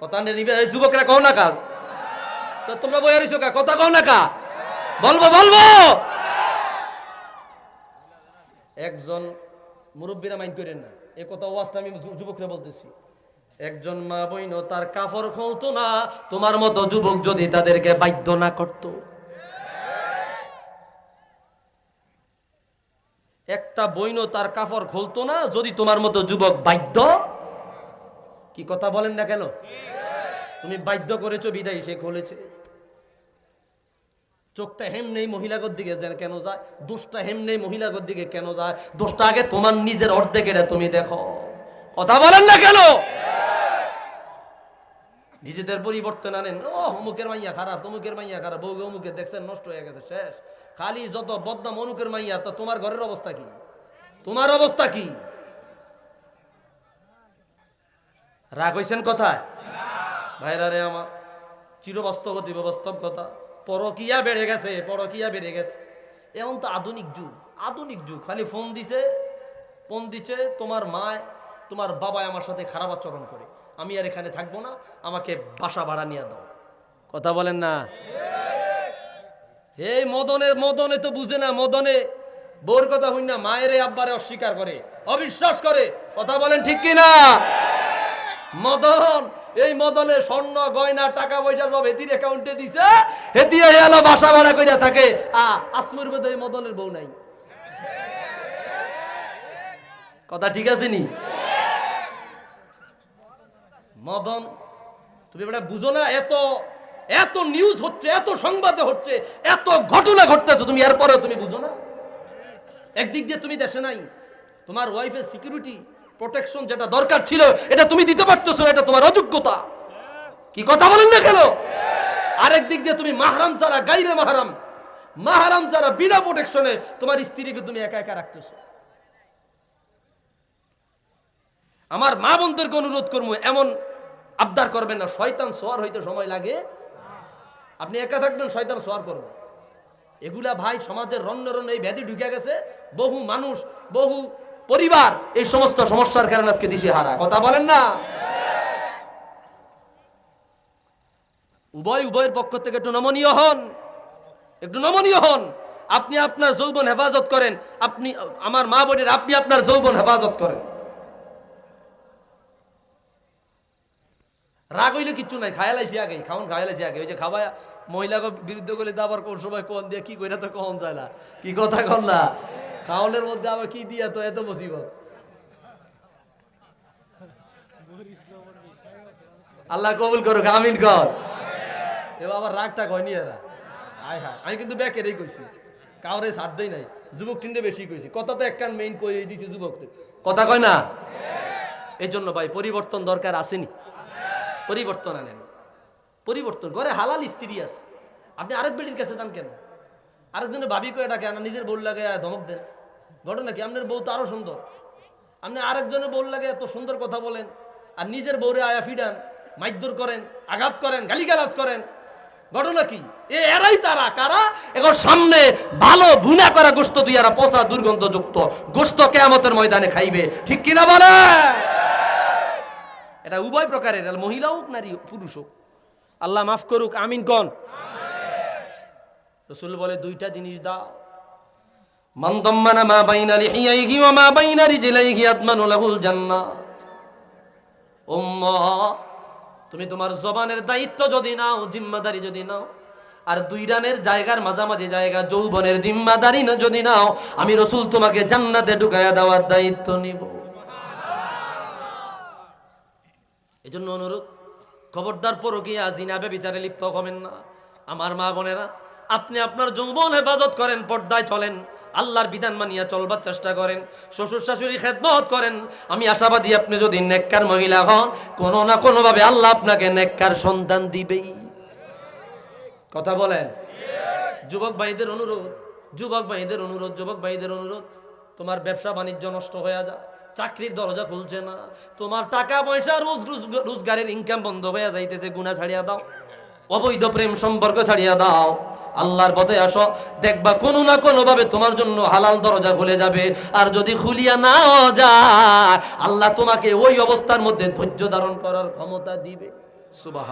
কথা নিবে যুবকরা কও না কা তো, তোমরা বই আরিছো কা, কথা কও না কা বলব বলব। একজন মুরব্বীরা মাইন্ড করেন না। এ কথা ওয়াজটা আমি যুবকরা বলতেছি। একজন মা বইন তার কাপড় খুলতো না। তোমার মতো যুবক যদি তাদেরকে বাধ্য না করতো। একটা বইনও তার কাপড় খুলতো না, যদি তোমার মতো যুবক বাধ্য কি কথা বলেন না কেন? তুমি বাধ্য করেছ বিদায়, সে খুলেছে চোখটা হেম নেই মহিলাগর দিকে কেন যায়? দোষটা হেম নেই মহিলাগর দিকে কেন যায়? দোষটা আগে তোমার নিজের অর্ধেকের তুমি দেখো। কথা বলেন না কেন? নিজেদের পরিবর্তন আনেন। ও অমুকের মাইয়া খারাপ, তমুকের মাইয়া খারাপ বউ অমুকের দেখছেন, নষ্ট হয়ে গেছে, শেষ। খালি যত বদনাম অনুকের মাইয়া, তো তোমার ঘরের অবস্থা কি? তোমার অবস্থা কি? রাগ হয়েছেন কথায়? ভাইরা রে আমার চিরবাস্তব অতি কথা। পরকিয়া বেড়ে গেছে, পরকিয়া বেড়ে গেছে। এমন তো আধুনিক যুগ আধুনিক যুগ। খালি ফোন দিছে ফোন দিছে, তোমার মায়, তোমার বাবা আমার সাথে খারাপ আচরণ করে। আমি আর এখানে থাকব না, আমাকে বাসা ভাড়া নিয়ে দাও। কথা বলেন না? এই মদনে মদনে তো বুঝে না, মদনে। বোর কথা হই না মায়ের আব্বারে অস্বীকার করে, অবিশ্বাস করে। কথা বলেন ঠিক কি না মদন, এই মদনে স্বর্ণ, গয়না, টাকা পয়সা সব হেতির অ্যাকাউন্টে দিছে। হেতি এলো বাসা ভাড়া কইরা থাকে। আ, আসমুর মধ্যে এই মদনের বউ নাই। কথা ঠিক আছে নি? মদন, তুমি এটা বুঝো না, এত এত নিউজ হচ্ছে, এত সংবাদে হচ্ছে, এত ঘটনা ঘটতেছে, তুমি এরপরে তুমি বুঝো না? একদিক দিয়ে তুমি দেশে নাই, তোমার ওয়াইফের সিকিউরিটি প্রোটেকশন যেটা দরকার ছিল, এটা তুমি দিতে পারতেছো না, এটা তোমার অযোগ্যতা। কি কথা বলেন না কেন? আরেক দিক দিয়ে তুমি মাহারাম ছাড়া গাইরে মাহারাম। মাহারাম ছাড়া বিনা প্রোটেকশনে তোমার স্ত্রীকে তুমি একা একা রাখতেছো। আমার মা বোনদেরকে অনুরোধ করব, এমন আবদার করবেন না, শয়তান সোয়ার হইতে সময় লাগে। আপনি একা থাকবেন, শয়তান সোয়ার করবেন এগুলা ভাই সমাজের রন্য রন্য এই ব্যাধি ঢুকে গেছে। বহু মানুষ, বহু পরিবার এই সমস্ত সমস্যার কারণে আজকে দিশে হারা। কথা বলেন না? উভয়, উভয়ের পক্ষ থেকে একটু নমনীয় হন। একটু নমনীয় হন। আপনি আপনার যৌবন হেফাজত করেন। আপনি, আমার মা বোনের, আপনি আপনার যৌবন হেফাজত করেন। রাগ হইলে কিচ্ছু নাই খায়ালাইছি আগে খাউন খায়ালাইছি আগে ওই যে খাওয়া মহিলাকে বিরুদ্ধে তো আবার কোন সময় কোন দিয়ে কি কইরা তো কখন যায় না কি কথা কন না? খাওয়ানোর মধ্যে আবার কি দিয়া তো এত মুসিবত? আল্লাহ কবুল করুক, আমিন কর। এবার আবার রাগটা কয়নি এরা? আয় হ্যাঁ আমি কিন্তু ব্যাকেরই কইছি। কাউরে ছাড় দেই নাই, যুবক টিন্ডে বেশি কইছি। কথা তো একখান মেইন কই দিছি যুবকদের কথা কয় না? এই জন্য ভাই, পরিবর্তন দরকার আসেনি। পরিবর্তন আনেন। পরিবর্তন, ঘরে হালাল স্ত্রী আছে। আপনি আরেক বেটির কাছে যান কেন? আরেকজনের ভাবি কয়ে ডাকে না নিজের বউ লাগে ধমক দেন ঘটনা কি? আপনার বউ তো আরও সুন্দর। আপনি আরেকজনের বউ লাগে এত সুন্দর কথা বলেন, আর নিজের বউরে আয়া ফিডান মাইদ্যর করেন, আঘাত করেন, গালিগালাজ করেন। ঘটনা কি? এরাই তারা, কারা? এখন সামনে ভালো বুনা করা গোস্ত দুই এরা পচা দুর্গন্ধযুক্ত। গোস্ত কেয়ামতের ময়দানে খাইবে। ঠিক কিনা বলে? এটা উভয় প্রকারের মহিলা হোক, নারী পুরুষ হোক। আল্লাহ মাফ করুক, আমিন কন। রসুল বলে, দুইটা জিনিস দাও। মান দাম্মানা মা বাইনা লিহিয়াইহি ওয়া মা বাইনা রিজলাইহি আতমানু লাহুল জান্নাহ। উম্মাহ তুমি তোমার জবানের দায়িত্ব যদি নাও, জিম্মাদারি যদি নাও, আর দুই রানের জায়গার মাঝামাঝি জায়গা, যৌবনের জিম্মাদারি না যদি নাও, আমি রসুল তোমাকে জান্নাতে ঢুকাইয়া দেওয়ার দায়িত্ব নিব। এই জন্য অনুরোধ, খবরদার পরকিয়া জিনাবে বিচারে লিপ্ত হবেন না। আমার মা বোনেরা আপনি আপনার যৌবন হেফাজত করেন, পর্দায় চলেন। আল্লাহর বিধান মানিয়া চলবার চেষ্টা করেন, শ্বশুর শাশুড়ি খেদমত করেন। আমি আশাবাদী আপনি যদি নেককার মহিলা হন, কোনো না কোনোভাবে আল্লাহ আপনাকে নেককার সন্তান দিবেই। কথা বলেন? যুবক ভাইদের অনুরোধ, যুবক ভাইদের অনুরোধ, যুবক ভাইদের অনুরোধ। তোমার ব্যবসা বাণিজ্য নষ্ট হয়ে যায়, চাকরির দরজা খুলছে না। তোমার টাকা পয়সা রোজ রোজ রোজগারের ইনকাম বন্ধ হয়ে যাইতেছে গুণা ছাড়িয়া দাও। অবৈধ প্রেম সম্পর্ক ছাড়িয়া দাও। আল্লাহর পথে আসো, দেখবা কোনো না কোনো ভাবে তোমার জন্য হালাল দরজা খুলে যাবে। আর যদি খুলিয়া না যায়, আল্লাহ তোমাকে ওই অবস্থার মধ্যে ধৈর্য ধারণ করার ক্ষমতা দিবে। সুবাহ